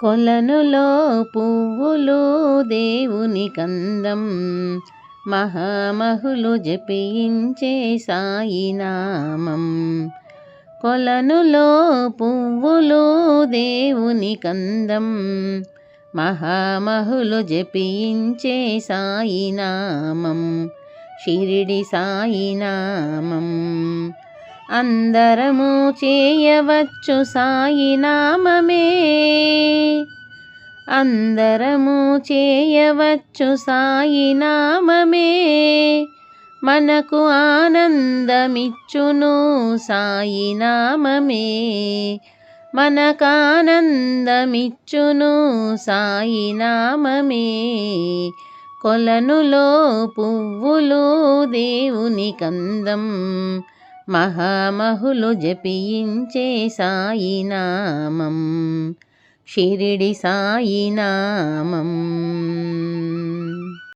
కొలనులో పువ్వులు దేవుని కందం. మహామహులు జపించే సాయినామం కొలనులో పువ్వులు దేవుని కందం. మహామహులు జపించే సాయినామం షిరిడి సాయినామం అందరము చేయవచ్చు సాయినామమే అందరము చేయవచ్చు సాయినామమే మనకు ఆనందమిచ్చును సాయినామమే మనకానందమిచ్చును సాయినామమే కొలనులో పువ్వులు దేవుని కందం. మహామహులు జపించే సాయినామం షిరిడి సాయినామం